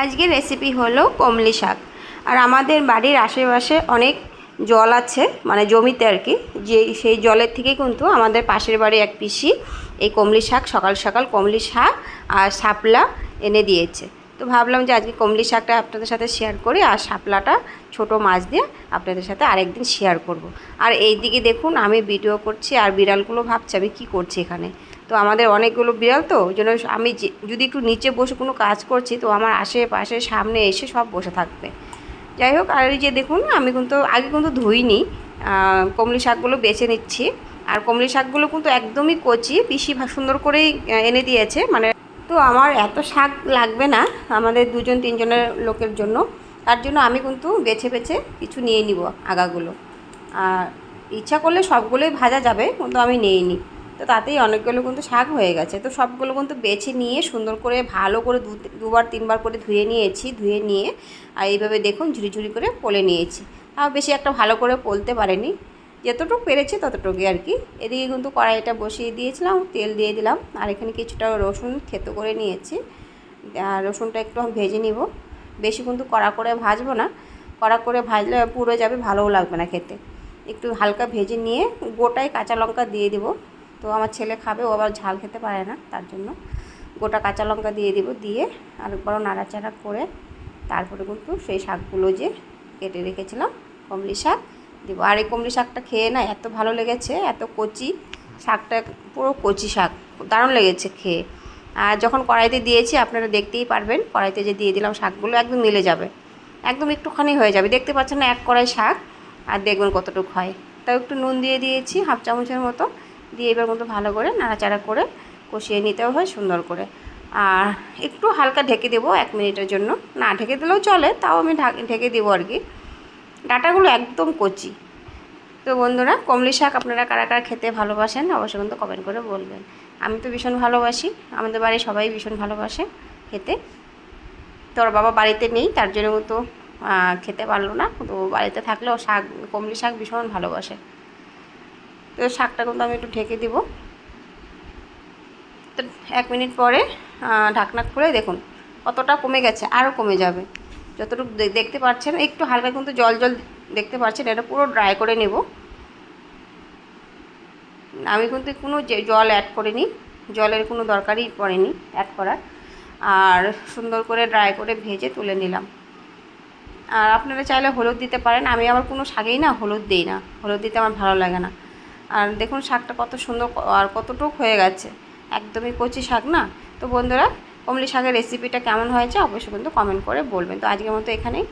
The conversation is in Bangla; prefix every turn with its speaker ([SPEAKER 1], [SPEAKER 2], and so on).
[SPEAKER 1] আজকের রেসিপি হলো কমলি শাক। আর আমাদের বাড়ির আশেপাশে অনেক জল আছে মানে জমিতে আর কি যে সেই জলের থেকে কিন্তু আমাদের পাশের বাড়ি এক পিসি এই কমলি শাক, সকাল সকাল কমলি শাক আর শাপলা এনে দিয়েছে। তো ভাবলাম যে আজকে কমলি শাকটা আপনাদের সাথে শেয়ার করি আর শাপলাটা ছোট মাছ দিয়ে আপনাদের সাথে আরেকদিন শেয়ার করব। আর এই দিকে দেখুন আমি ভিডিও করছি আর বিড়ালগুলো ভাবছে আমি কী করছি এখানে। তো আমাদের অনেকগুলো বিড়াল তো, ওই জন্য আমি যদি একটু নিচে বসে কোনো কাজ করছি, তো আমার আশেপাশে সামনে এসে সব বসে থাকবে। যাই হোক, আর এই যে দেখুন, আমি কিন্তু আগে কিন্তু ধুইনি কমলি শাকগুলো বেছে নিচ্ছি। আর কমলি শাকগুলো কিন্তু একদমই কচি পিসি সুন্দর করেই এনে দিয়েছে। মানে তো আমার এত শাক লাগবে না, আমাদের দুজন, তিনজনের লোকের জন্য। তার জন্য আমি কিন্তু বেছে বেছে কিছু নিয়ে নিব আগাগুলো। আর ইচ্ছা করলে সবগুলোই ভাজা যাবে, কিন্তু আমি নিইনি। তো তাতেই অনেকগুলো কিন্তু শাক হয়ে গেছে। তো সবগুলো কিন্তু বেছে নিয়ে সুন্দর করে ভালো করে দুবার তিনবার করে ধুয়ে নিয়েছি, ধুয়ে নিয়ে আর এইভাবে দেখুন ঝুড়ি ঝুড়ি করে পলে নিয়েছি। তাও বেশি একটা ভালো করে পলতে পারেনি। যতটুকু পেরেছি ততটুকুই আর কি। এদিকে কিন্তু কড়াইটা বসিয়ে দিয়েছিলাম, তেল দিয়ে দিলাম আর এখানে কিছুটা রসুন থেতো করে নিয়েছি। আর রসুনটা একটু ভেজে নিব। বেশি কিন্তু কড়া করে ভাজবো না। কড়া করে ভাজলে পুড়ে যাবে, ভালোও লাগবে না খেতে। একটু হালকা ভেজে নিয়ে গোটাই কাঁচা লঙ্কা দিয়ে দিব। তো আমার ছেলে খাবে, ও আবার ঝাল খেতে পারে না, তার জন্য গোটা কাঁচা লঙ্কা দিয়ে দিব, দিয়ে আর আরেকবারও নাড়াচাড়া করে তারপরে কিন্তু সেই শাকগুলো যে কেটে রেখেছিলাম, কমলি শাক দেবো। আর এই কমলি শাকটা খেয়ে না এত ভালো লেগেছে, এত কচি শাকটা, পুরো কচি শাক, দারুণ লেগেছে খেয়ে। আর যখন কড়াইতে দিয়েছি, আপনারা দেখতেই পারবেন, কড়াইতে যে দিয়ে দিলাম শাকগুলো একদম মিলে যাবে, একদম একটুখানি হয়ে যাবে। দেখতে পাচ্ছেন না, এক কড়াই শাক, আর দেখবেন কতটুকু হয়। তাও একটু নুন দিয়ে দিয়েছি, হাফ চামচের মতো। দিয়ে এবার মতো ভালো করে নাড়াচাড়া করে কষিয়ে নিতেও হয় সুন্দর করে। আর একটু হালকা ঢেকে দেবো এক মিনিটের জন্য। না, ঢেকে দিলেও চলে, তাও আমি ঢাক- দেবো আর কি। ডাটাগুলো একদম কচি। তো বন্ধুরা, কমলি শাক আপনারা কারা কারা খেতে ভালোবাসেন অবশ্যই কিন্তু কমেন্ট করে বলবেন। আমি তো ভীষণ ভালোবাসি, আমাদের বাড়ির সবাই ভীষণ ভালোবাসে খেতে। তো ওর বাবা বাড়িতে নেই, তার জন্য তো খেতে পারল না। তো বাড়িতে থাকলেও শাক, কমলি শাক ভীষণ ভালোবাসে। তো শাকটা কিন্তু আমি একটু ঢেকে দিব। তো এক মিনিট পরে ঢাকনা খুলে দেখুন, কতটা কমে গেছে আরও কমে যাবে। যতটুকু দেখতে পাচ্ছেন, একটু হালকা কিন্তু জল জল দেখতে পাচ্ছেন, এটা পুরো ড্রাই করে নেব। আমি কিন্তু কোনো জল অ্যাড করিনি, জলের কোনো দরকারই পড়েনি অ্যাড করার। আর সুন্দর করে ড্রাই করে ভেজে তুলে নিলাম। আর আপনারা চাইলে হলুদ দিতে পারেন, আমি আবার কোনো শাকেই না হলুদ দিই না, হলুদ দিতে আমার ভালো লাগে না। আর দেখুন শাকটা কত সুন্দর আর কতটুক হয়ে গেছে। একদমই কচি শাক না? তো বন্ধুরা, কমলি শাকের রেসিপিটা কেমন হয়েছে অবশ্যই কিন্তু কমেন্ট করে বলবেন। তো আজকের মতো এখানেই।